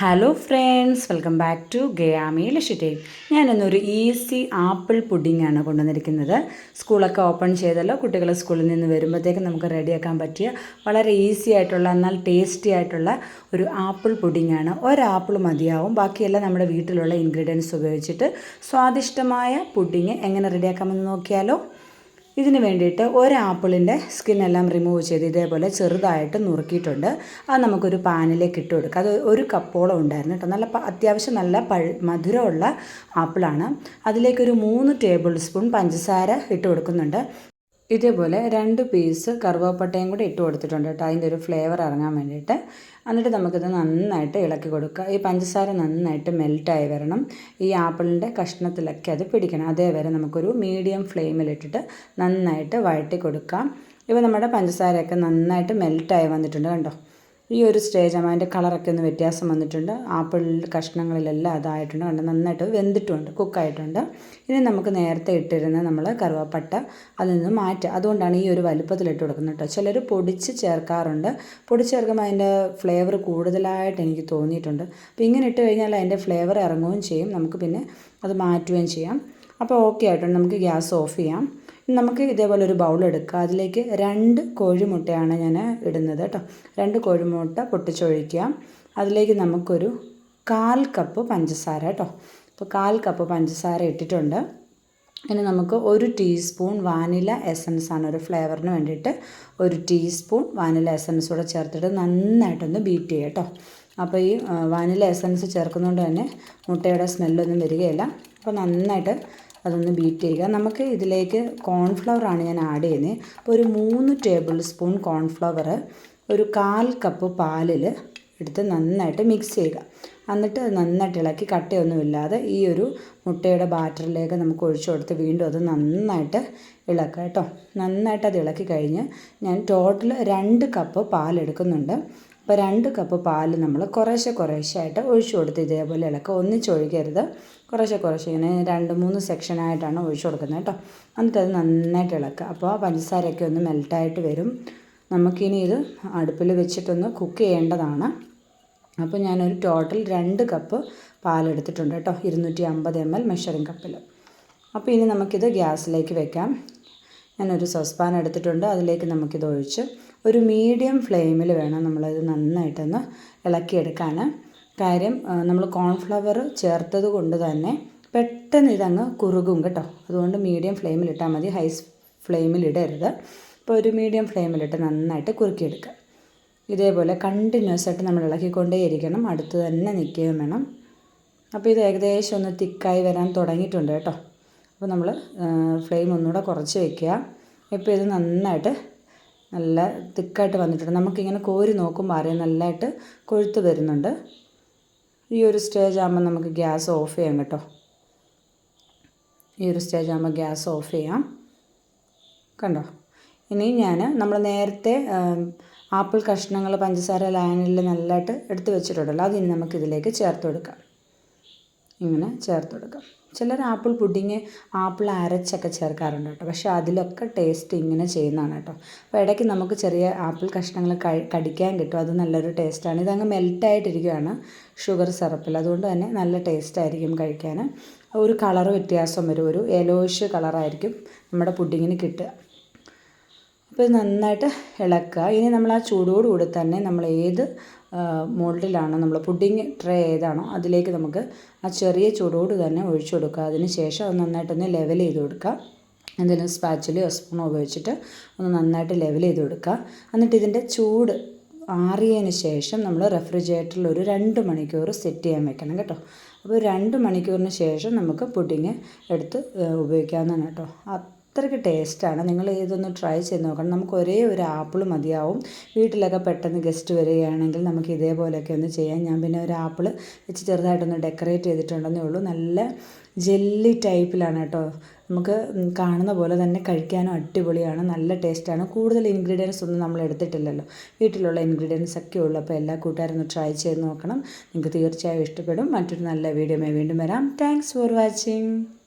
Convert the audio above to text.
Hello friends welcome back to ഗയാമി ലക്ഷ്യറ്റേ ഞാനിന്നൊരു easy apple pudding ആണ് കൊണ്ടുവന്നിരിക്കുന്നത്. സ്കൂളൊക്കെ ഓപ്പൺ ചെയ്തല്ലോ. കുട്ടികൾ സ്കൂളിൽ നിന്ന് വരുമ്പോഴത്തേക്ക് നമുക്ക് റെഡിയാക്കാൻ പറ്റിയ വളരെ ഈസി ആയിട്ടുള്ള എന്നാൽ ടേസ്റ്റി ആയിട്ടുള്ള ഒരു ആപ്പിൾ പുഡിംഗ് ആണ്. ഒരാപ്പിൾ മതിയാവും. ബാക്കിയെല്ലാം നമ്മുടെ വീട്ടിലുള്ള ഇൻഗ്രീഡിയൻസ് ഉപയോഗിച്ചിട്ട് സ്വാദിഷ്ടമായ പുഡിംഗ് എങ്ങനെ റെഡിയാക്കാമെന്ന് നോക്കിയാലോ. ഇതിന് വേണ്ടിയിട്ട് ഒരു ആപ്പിളിന്റെ സ്കിന്നെല്ലാം റിമൂവ് ചെയ്ത് ഇതേപോലെ ചെറുതായിട്ട് നുറുക്കിയിട്ടുണ്ട്. അത് നമുക്കൊരു പാനിലേക്ക് ഇട്ട് കൊടുക്കുക അത് ഒരു കപ്പോളം ഉണ്ടായിരുന്നു കേട്ടോ. നല്ല അത്യാവശ്യം നല്ല പഴു മധുരമുള്ള ആപ്പിളാണ്. അതിലേക്കൊരു മൂന്ന് ടേബിൾ സ്പൂൺ പഞ്ചസാര ഇട്ട് കൊടുക്കുന്നുണ്ട്. ഇതേപോലെ രണ്ട് പീസ് കറുവാപ്പട്ടയും കൂടി ഇട്ട് കൊടുത്തിട്ടുണ്ട് കേട്ടോ. അതിന്റെ ഒരു ഫ്ലേവർ ഇറങ്ങാൻ വേണ്ടിയിട്ട്. എന്നിട്ട് നമുക്കിത് നന്നായിട്ട് ഇളക്കി കൊടുക്കുക. ഈ പഞ്ചസാര നന്നായിട്ട് മെൽറ്റായി വരണം. ഈ ആപ്പിളിന്റെ കഷ്ണത്തിലൊക്കെ അത് പിടിക്കണം. അതേവരെ നമുക്കൊരു മീഡിയം ഫ്ലെയിമിലിട്ടിട്ട് നന്നായിട്ട് വഴറ്റി കൊടുക്കാം. ഇപ്പോൾ നമ്മുടെ പഞ്ചസാരയൊക്കെ നന്നായിട്ട് മെൽറ്റായി വന്നിട്ടുണ്ട് കണ്ടോ? ഈ ഒരു സ്റ്റേജ് ആകുമ്പോൾ അതിന്റെ കളറൊക്കെ ഒന്ന് വ്യത്യാസം വന്നിട്ടുണ്ട്. ആപ്പിൾ കഷ്ണങ്ങളിലെല്ലാം അതായിട്ടുണ്ട്. കണ്ട് നന്നായിട്ട് വെന്തിട്ടുമുണ്ട് കുക്കായിട്ടുണ്ട് ഇനി നമുക്ക് നേരത്തെ ഇട്ടിരുന്ന നമ്മൾ കറുവാപ്പട്ട അതിൽ നിന്ന് മാറ്റുക. അതുകൊണ്ടാണ് ഈ ഒരു വലുപ്പത്തിൽ ഇട്ട് കൊടുക്കുന്നത് കേട്ടോ. ചിലർ പൊടിച്ച് ചേർക്കാറുണ്ട്. പൊടിച്ച് ചേർക്കുമ്പോൾ അതിന്റെ ഫ്ലേവർ കൂടുതലായിട്ട് എനിക്ക് തോന്നിയിട്ടുണ്ട്. അപ്പോൾ ഇങ്ങനെ ഇട്ട് കഴിഞ്ഞാൽ അതിന്റെ ഫ്ലേവർ ഇറങ്ങുകയും ചെയ്യും. നമുക്ക് പിന്നെ അത് മാറ്റുകയും ചെയ്യാം. അപ്പോൾ ഓക്കെ ആയിട്ടുണ്ട്. നമുക്ക് ഗ്യാസ് ഓഫ് ചെയ്യാം. നമുക്ക് ഇതേപോലെ ഒരു ബൗൾ എടുക്കുക. അതിലേക്ക് രണ്ട് കോഴിമുട്ടയാണ് ഞാൻ ഇടുന്നത് കേട്ടോ രണ്ട് കോഴിമുട്ട പൊട്ടിച്ചൊഴിക്കുക. അതിലേക്ക് നമുക്കൊരു കാൽ കപ്പ് പഞ്ചസാര കേട്ടോ അപ്പോൾ കാൽ കപ്പ് പഞ്ചസാര ഇട്ടിട്ടുണ്ട്. ഇനി നമുക്ക് ഒരു ടീസ്പൂൺ വാനില എസൻസ് ആണ് ഒരു ഫ്ലേവറിന് വേണ്ടിയിട്ട് ഒരു ടീസ്പൂൺ വാനില എസൻസ് കൂടെ ചേർത്തിട്ട് നന്നായിട്ടൊന്ന് ബീറ്റ് ചെയ്യുക കേട്ടോ അപ്പോൾ ഈ വാനില എസൻസ് ചേർക്കുന്നതുകൊണ്ട് തന്നെ മുട്ടയുടെ സ്മെല്ലൊന്നും വരികയില്ല. അപ്പോൾ നന്നായിട്ട് അതൊന്ന് ബീറ്റ് ചെയ്യുക. നമുക്ക് ഇതിലേക്ക് കോൺഫ്ലവർ ആണ് ഞാൻ ആഡ് ചെയ്യുന്നത് അപ്പോൾ ഒരു മൂന്ന് ടേബിൾ സ്പൂൺ കോൺഫ്ലവർ ഒരു കാൽ കപ്പ് പാലിൽ എടുത്ത് നന്നായിട്ട് മിക്സ് ചെയ്യുക. എന്നിട്ട് നന്നായിട്ട് ഇളക്കി കട്ടയൊന്നുമില്ലാതെ ഈ ഒരു മുട്ടയുടെ ബാറ്ററിലേക്ക് നമുക്ക് ഒഴിച്ചു കൊടുത്ത് വീണ്ടും അത് നന്നായിട്ട് ഇളക്കുക കേട്ടോ. നന്നായിട്ട് അത് ഇളക്കി കഴിഞ്ഞ് ഞാൻ ടോട്ടൽ രണ്ട് കപ്പ് പാലെടുക്കുന്നുണ്ട്. അപ്പോൾ രണ്ട് കപ്പ് പാൽ നമ്മൾ കുറേശ്ശെ കുറേശ്ശെ ആയിട്ട് ഒഴിച്ചു കൊടുത്ത് ഇതേപോലെ ഇളക്കുക ഒന്നിച്ചൊഴിക്കരുത് കുറേശ്ശെ കുറേശ്ശെ ഇങ്ങനെ രണ്ട് മൂന്ന് സെക്ഷനായിട്ടാണ് ഒഴിച്ചു കൊടുക്കുന്നത് കേട്ടോ എന്നിട്ട് അത് നന്നായിട്ട് ഇളക്കുക. അപ്പോൾ പഞ്ചസാരയൊക്കെ ഒന്ന് മെൽട്ടായിട്ട് വരും. നമുക്കിനി ഇത് അടുപ്പിൽ വെച്ചിട്ടൊന്ന് കുക്ക് ചെയ്യേണ്ടതാണ്. അപ്പോൾ ഞാനൊരു ടോട്ടൽ രണ്ട് കപ്പ് പാലെടുത്തിട്ടുണ്ട് കേട്ടോ ഇരുന്നൂറ്റി അമ്പത് എം എൽ മെഷറിംഗ് കപ്പിൽ അപ്പോൾ ഇനി നമുക്കിത് ഗ്യാസിലേക്ക് വെക്കാം. ഞാനൊരു സോസ്പാൻ എടുത്തിട്ടുണ്ട്. അതിലേക്ക് നമുക്കിത് ഒഴിച്ച് ഒരു മീഡിയം ഫ്ലെയിമിൽ വേണം നമ്മളത് നന്നായിട്ടൊന്ന് ഇളക്കിയെടുക്കാൻ കാര്യം നമ്മൾ കോൺഫ്ലവർ ചേർത്തത് കൊണ്ട് തന്നെ പെട്ടെന്ന് ഇതങ്ങ് കുറുകും കേട്ടോ. അതുകൊണ്ട് മീഡിയം ഫ്ലെയിമിലിട്ടാൽ മതി. ഹൈ ഫ്ലെയിമിലിടരുത് അപ്പോൾ ഒരു മീഡിയം ഫ്ലെയിമിലിട്ട് നന്നായിട്ട് കുറുക്കിയെടുക്കുക ഇതേപോലെ കണ്ടിന്യൂസ് ആയിട്ട് നമ്മൾ ഇളക്കിക്കൊണ്ടേയിരിക്കണം. അടുത്ത് തന്നെ നിൽക്കുകയും വേണം. അപ്പോൾ ഇത് ഏകദേശം ഒന്ന് തിക്കായി വരാൻ തുടങ്ങിയിട്ടുണ്ട് കേട്ടോ. അപ്പോൾ നമ്മൾ ഫ്ലെയിം ഒന്നുകൂടെ കുറച്ച് വയ്ക്കുക ഇപ്പോൾ ഇത് നന്നായിട്ട് നല്ല തിക്കായിട്ട് വന്നിട്ടുണ്ട്. നമുക്കിങ്ങനെ കോരി നോക്കുമ്പോൾ അറിയാം നല്ലതായിട്ട് കൊഴുത്ത് വരുന്നുണ്ട്. ഈ ഒരു സ്റ്റേജ് ആകുമ്പോൾ നമുക്ക് ഗ്യാസ് ഓഫ് ചെയ്യാം കേട്ടോ. ഈ ഒരു സ്റ്റേജ് ആകുമ്പോൾ ഗ്യാസ് ഓഫ് ചെയ്യാം. കണ്ടോ? ഇനി ഞാൻ നമ്മൾ നേരത്തെ ആപ്പിൾ കഷ്ണങ്ങൾ പഞ്ചസാര ലൈനിൽ നല്ലതായിട്ട് എടുത്ത് വെച്ചിട്ടുണ്ടല്ലോ. അതിന് നമുക്കിതിലേക്ക് ചേർത്ത് കൊടുക്കാം. ഇങ്ങനെ ചേർത്ത് കൊടുക്കാം. ചിലർ ആപ്പിൾ പുഡിങ് ആപ്പിൾ അരച്ചൊക്കെ ചേർക്കാറുണ്ട് കേട്ടോ. പക്ഷേ അതിലൊക്കെ ടേസ്റ്റ് ഇങ്ങനെ ചെയ്യുന്നതാണ് കേട്ടോ. അപ്പോൾ ഇടയ്ക്ക് നമുക്ക് ചെറിയ ആപ്പിൾ കഷ്ണങ്ങൾ കടിക്കാൻ കിട്ടും. അത് നല്ലൊരു ടേസ്റ്റാണ് ഇതങ്ങ് മെൽറ്റായിട്ടിരിക്കുകയാണ് ഷുഗർ സിറപ്പിൽ അതുകൊണ്ട് തന്നെ നല്ല ടേസ്റ്റ് ആയിരിക്കും കഴിക്കാൻ. ഒരു കളർ വ്യത്യാസം വരും. ഒരു യെലോയിഷ് കളറായിരിക്കും നമ്മുടെ പുഡിങ്ങിന് കിട്ടുക. അപ്പോൾ ഇത് നന്നായിട്ട് ഇളക്കുക. ഇനി നമ്മൾ ആ ചൂടോടുകൂടി തന്നെ നമ്മൾ ഏത് മോൾഡിലാണോ നമ്മൾ പുഡിങ് ട്രേ ഏതാണോ അതിലേക്ക് നമുക്ക് ആ ചെറിയ ചൂടോട് തന്നെ ഒഴിച്ചു കൊടുക്കുക. അതിന് ശേഷം അത് നന്നായിട്ടൊന്ന് ലെവൽ ചെയ്ത് കൊടുക്കുക. എന്തെങ്കിലും സ്പാച്ചിലോ സ്പൂണോ ഉപയോഗിച്ചിട്ട് ഒന്ന് നന്നായിട്ട് ലെവൽ ചെയ്ത് കൊടുക്കുക. എന്നിട്ട് ഇതിന്റെ ചൂട് ആറിയതിന് ശേഷം നമ്മൾ റെഫ്രിജറേറ്ററിൽ ഒരു രണ്ട് മണിക്കൂർ സെറ്റ് ചെയ്യാൻ വെക്കണം കേട്ടോ. അപ്പോൾ രണ്ട് മണിക്കൂറിന് ശേഷം നമുക്ക് പുഡിങ് എടുത്ത് ഉപയോഗിക്കാവുന്നതാണ് കേട്ടോ. അത്രയ്ക്ക് ടേസ്റ്റാണ്. നിങ്ങൾ ഇതൊന്ന് ട്രൈ ചെയ്ത് നോക്കണം. നമുക്ക് ഒരേ ഒരു ആപ്പിൾ മതിയാവും. വീട്ടിലൊക്കെ പെട്ടെന്ന് ഗസ്റ്റ് വരികയാണെങ്കിൽ നമുക്ക് ഇതേപോലെയൊക്കെ ഒന്ന് ചെയ്യാം. ഞാൻ പിന്നെ ഒരു ആപ്പിൾ വെച്ച് ചെറുതായിട്ടൊന്ന് ഡെക്കറേറ്റ് ചെയ്തിട്ടുണ്ടെന്നേ ഉള്ളൂ. നല്ല ജെല്ലി ടൈപ്പിലാണ് കേട്ടോ. നമുക്ക് കാണുന്ന പോലെ തന്നെ കഴിക്കാനും അടിപൊളിയാണ്. നല്ല ടേസ്റ്റാണ്. കൂടുതൽ ഇൻഗ്രീഡിയൻസ് ഒന്നും നമ്മൾ എടുത്തിട്ടില്ലല്ലോ. വീട്ടിലുള്ള ഇൻഗ്രീഡിയൻസ് ഒക്കെ ഉള്ളൂ. അപ്പോൾ എല്ലാ കൂട്ടുകാരും ഒന്ന് ട്രൈ ചെയ്ത് നോക്കണം. നിങ്ങൾക്ക് തീർച്ചയായും ഇഷ്ടപ്പെടും. മറ്റൊരു നല്ല വീഡിയോ വീണ്ടും വരാം. Thanks for watching